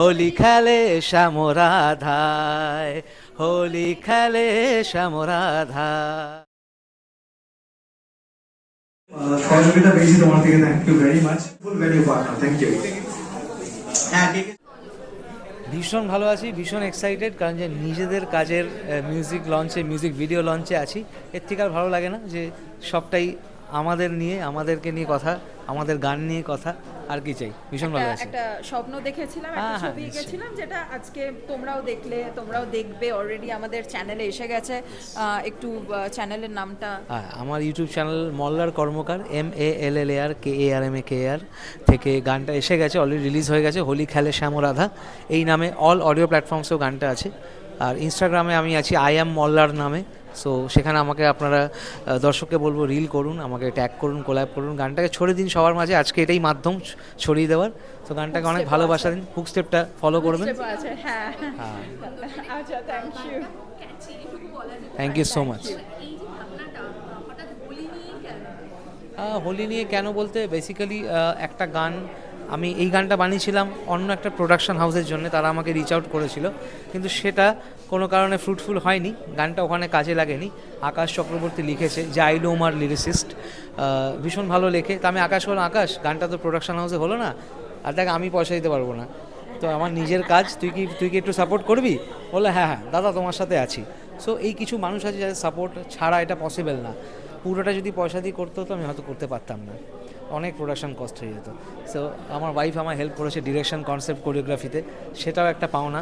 হোলি খেলে শ্যামরাধায় হোলি খেলে শ্যামরাধায়। সহযোগিতা পেয়েছি তোমার থেকে thank you very much full value partner thank you ভীষণ ভালো আছি ভীষণ এক্সাইটেড কারণ যে নিজেদের কাজের মিউজিক লঞ্চে মিউজিক ভিডিও লঞ্চে আছি। এর থেকে আর ভালো লাগে না যে সবটাই আমাদের নিয়ে আমাদেরকে নিয়ে কথা আমাদের গান নিয়ে কথা আর কি চাই। ভীষণ ভালো আছি একটা স্বপ্ন দেখেছিলাম একটা হ্যাঁ, হ্যাঁ, ছবি। এঁকেছিলাম যেটা আজকে তোমরাও দেখলে তোমরাও দেখবে অলরেডি আমাদের চ্যানেলে এসে গেছে। একটু চ্যানেলের নামটা। হ্যাঁ আমার YouTube channel Mallar Karmakar M A L L A R K A R M A K A থেকে গানটা এসে গেছে অলরেডি রিলিজ হয়ে গেছে হোলি খেলে শ্যাম রাধা। এই নামে অল অডিও প্ল্যাটফর্মসেও গানটা আছে। আর ইনস্টাগ্রামে আমি আছি আই অ্যাম মল্লার নামে। সো সেখানে আমাকে আপনারা দর্শককে বলব রিল করুন আমাকে ট্যাগ করুন কোলাপ করুন গানটাকে ছড়িয়ে দিন সবার মাঝে। আজকে এটাই মাধ্যম ছড়িয়ে দেওয়ার। তো গানটাকে অনেক ভালোবাসা দিন হুক স্টেপটা ফলো করবেন Step হ্যাঁ। হ্যাঁ। আচ্ছা thank you thank you so much Holi নিয়ে কেন বলতে বেসিক্যালি একটা গান আমি এই গানটা বানিয়েছিলাম অন্য একটা প্রোডাকশন হাউসের জন্য, তারা আমাকে রিচ আউট করেছিল। কিন্তু সেটা কোনো কারণে ফ্রুটফুল হয়নি, গানটা ওখানে কাজে লাগেনি। আকাশ চক্রবর্তী লিখেছে যে আইলো উমার লিরিসিস্ট ভীষণ ভালো লেখে। তা আমি আকাশ বললাম, আকাশ, গানটা তো প্রোডাকশন হাউসে হলো না। আর দেখ, আমি পয়সা দিতে পারব না। তো আমার নিজের কাজ, তুই কি তুই কি একটু সাপোর্ট করবি? বলল হ্যাঁ হ্যাঁ দাদা তোমার সাথে আছি। সো এই কিছু মানুষ আছে যাদের সাপোর্ট ছাড়া এটা পসিবল না। পুরোটা যদি পয়সা দিয়ে করতে হতো, আমি হয়তো করতে পারতাম না। অনেক প্রোডাকশন কস্ট হয়ে যেত। সো আমার ওয়াইফ আমার হেল্প করেছে ডিরেকশন কনসেপ্ট কোরিওগ্রাফিতে সেটাও একটা পাওনা।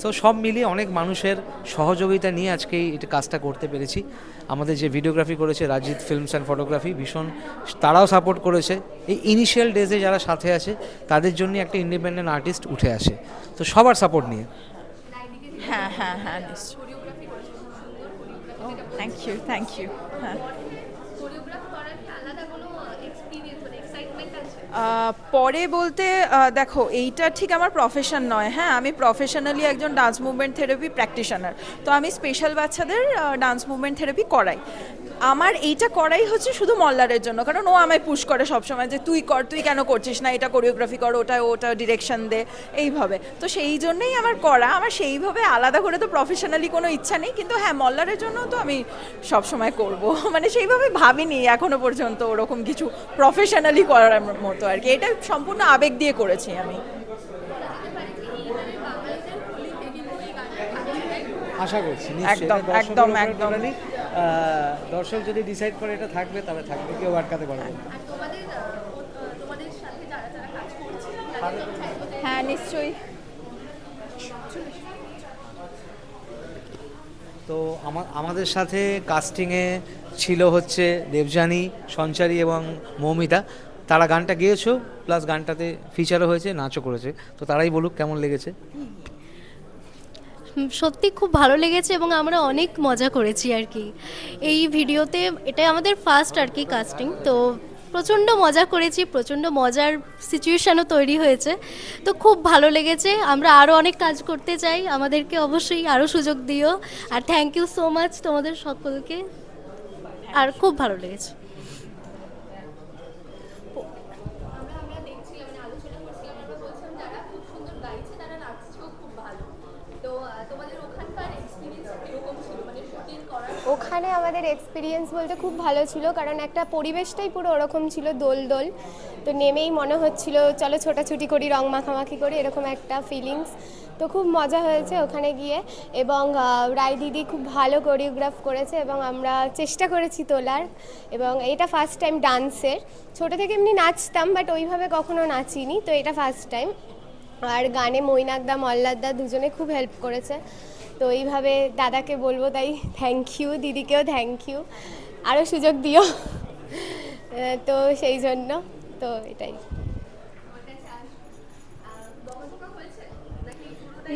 সো সব মিলিয়ে অনেক মানুষের সহযোগিতা নিয়ে আজকে এই এটা কাজটা করতে পেরেছি। আমাদের যে ভিডিওগ্রাফি করেছে রাজিত ফিল্মস অ্যান্ড ফটোগ্রাফি ভীষণ তারাও সাপোর্ট করেছে। এই ইনিশিয়াল ডেজে যারা সাথে আছে তাদের জন্য একটা ইন্ডিপেন্ডেন্ট আর্টিস্ট উঠে আসে। তো সবার সাপোর্ট নিয়ে। হ্যাঁ হ্যাঁ হ্যাঁ থ্যাংক ইউ থ্যাংক ইউ হ্যাঁ। কোরিওগ্রাফ করার কি আলাদা কোনো এক্সপিরিয়েন্স মানে এক্সাইটমেন্ট আছে আহ, পরে বলতে দেখো, এইটা ঠিক আমার প্রফেশন নয়। হ্যাঁ আমি প্রফেশনালি একজন ডান্স মুভমেন্ট থেরাপি প্র্যাকটিশনার তো আমি স্পেশাল বাচ্চাদের ডান্স মুভমেন্ট থেরাপি করাই। আমার এইটা করাই হচ্ছে শুধু মল্লারের জন্য, কারণ ও আমায় পুশ করে সবসময় যে, তুই কর, তুই কেন করছিস না? এটা কোরিওগ্রাফি কর, ওটা ওটা ডিরেকশন দে। এইভাবে। তো সেই জন্যই আমার করা। আমার সেইভাবে আলাদা করে তো প্রফেশনালি কোনো ইচ্ছা নেই, কিন্তু হ্যাঁ মল্লারের জন্য তো আমি সবসময় করব। মানে সেইভাবে ভাবিনি এখনও পর্যন্ত ওরকম কিছু প্রফেশনালি করার মতো আর কি। এটা সম্পূর্ণ আবেগ দিয়ে করেছি আমি। আশা করছি একদম, একদম, একদম। দর্শক যদি ডিসাইড করে এটা থাকবে তবে থাকবে কেউ আটকাতে পারবে হ্যাঁ নিশ্চয়ই। তো আমাদের সাথে কাস্টিংয়ে ছিল হচ্ছে দেবযানী সঞ্চারী এবং মৌমিতা। তারা গানটা গেয়েছো প্লাস গানটাতে ফিচারও হয়েছে, নাচও করেছে। তো তারাই বলুক কেমন লেগেছে? সত্যি খুব ভালো লেগেছে এবং আমরা অনেক মজা করেছি আর কি। এই ভিডিওতে এটা আমাদের ফার্স্ট আর কি কাস্টিং তো প্রচণ্ড মজা করেছি, প্রচণ্ড মজার সিচুয়েশানও তৈরি হয়েছে। তো খুব ভালো লেগেছে, আমরা আরও অনেক কাজ করতে চাই, আমাদেরকে অবশ্যই আরও সুযোগ দিও। আর থ্যাংক ইউ সো মাচ তোমাদের সকলকে। আর খুব ভালো লেগেছে আমরা আমরা দেখছিলাম মানে আলোচনা করছিলাম আমরা বলছিলাম যারা খুব সুন্দর গাইছে তারা নাচছেও খুব ভালো তো আহ, তোমাদের ওখানকার এক্সপিরিয়েন্স কীরকম ছিল মানে শুটিং করার ওখানে আমাদের এক্সপিরিয়েন্স বলতে খুব ভালো ছিল, কারণ একটা পরিবেশটাই পুরো ওরকম ছিল দোল দোল। তো নেমেই মনে হচ্ছিল, চলো ছোটাছুটি করি, রং মাখামাখি করি, এরকম একটা ফিলিংস তো খুব মজা হয়েছে ওখানে গিয়ে এবং রায় দিদি খুব ভালো কোরিওগ্রাফ করেছে এবং আমরা চেষ্টা করেছি তোলার এবং এটা ফার্স্ট টাইম ডান্সের ছোটো থেকে এমনি নাচতাম বাট ওইভাবে কখনো নাচিনি, তো এটা ফার্স্ট টাইম আর গানে মৈনাকদা মল্লারদা দুজনে খুব হেল্প করেছে। তো এইভাবে দাদাকে বলব তাই থ্যাংক ইউ দিদিকেও থ্যাংক ইউ আরও সুযোগ দিও। তো সেই জন্য, তো এটাই।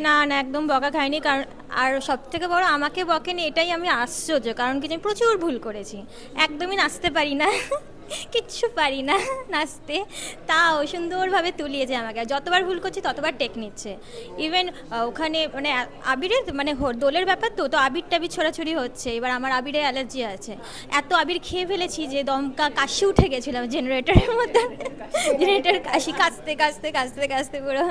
না না, একদম বকা খাইনি, কারণ আর সব থেকে বড় আমাকে বকেনি, এটাই আমি আশ্চর্য, কারণ কি আমি প্রচুর ভুল করেছি। একদমই নাচতে পারি না, কিচ্ছু পারি না নাচতে। তাও সুন্দরভাবে তুলিয়েছে আমাকে যতবার ভুল করছি ততবার টেক নিচ্ছে। ইভেন ওখানে মানে আবিরের মানে দোলের ব্যাপার তো তো আবির টাবির ছোড়াছুড়ি হচ্ছে, এবার আমার আবিরে অ্যালার্জি আছে। এত আবির খেয়ে ফেলেছি যে দমকা কাশি উঠে গেছিলাম জেনারেটরের মধ্যে। জেনারেটর কাশি কাচতে কাচতে কাচতে কাচতে পুরো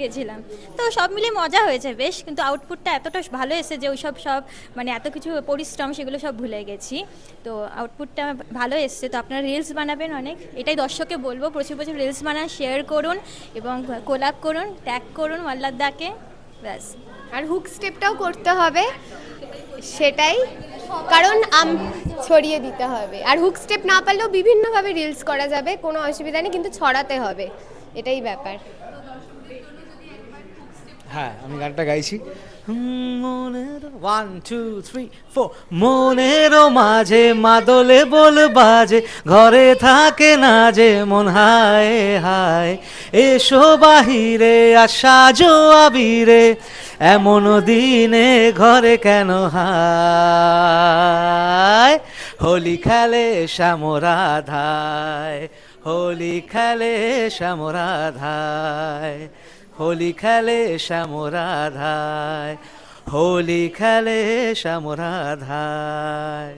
গেছিলাম। তো সব মিলিয়ে মজা হয়েছে বেশ, কিন্তু আউটপুটটা এতটা ভালো এসেছে যে ওইসব সব মানে এত কিছু পরিশ্রম সেগুলো সব ভুলে গেছি। তো আউটপুটটা ভালো এসছে। তো আপনারা রিলস বানাবেন অনেক। এটাই দর্শককে বলব প্রচুর প্রচুর রিলস বানান শেয়ার করুন এবং কোলাপ করুন ট্যাগ করুন মাল্লাদাকে ব্যাস। আর হুক স্টেপটাও করতে হবে সেটাই। কারণ আম ছড়িয়ে দিতে হবে। আর হুক স্টেপ না পারলেও বিভিন্নভাবে রিলস করা যাবে কোনো অসুবিধা নেই কিন্তু ছড়াতে হবে। এটাই ব্যাপার। হ্যাঁ আমি গানটা গাইছি। মনের ওয়ান টু থ্রি ফোর মাঝে মাদলে বল বাজে। ঘরে থাকে না যে মন, হায় হায়। এসো বাহিরে আসা জো আবিরে এমন দিনে ঘরে কেন হায়? হোলি খেলে শ্যামরাধায়। হোলি খেলে শ্যামরাধায়। হোলি খেলে শ্যামরাধায় হোলি খেলে শ্যামরাধায়।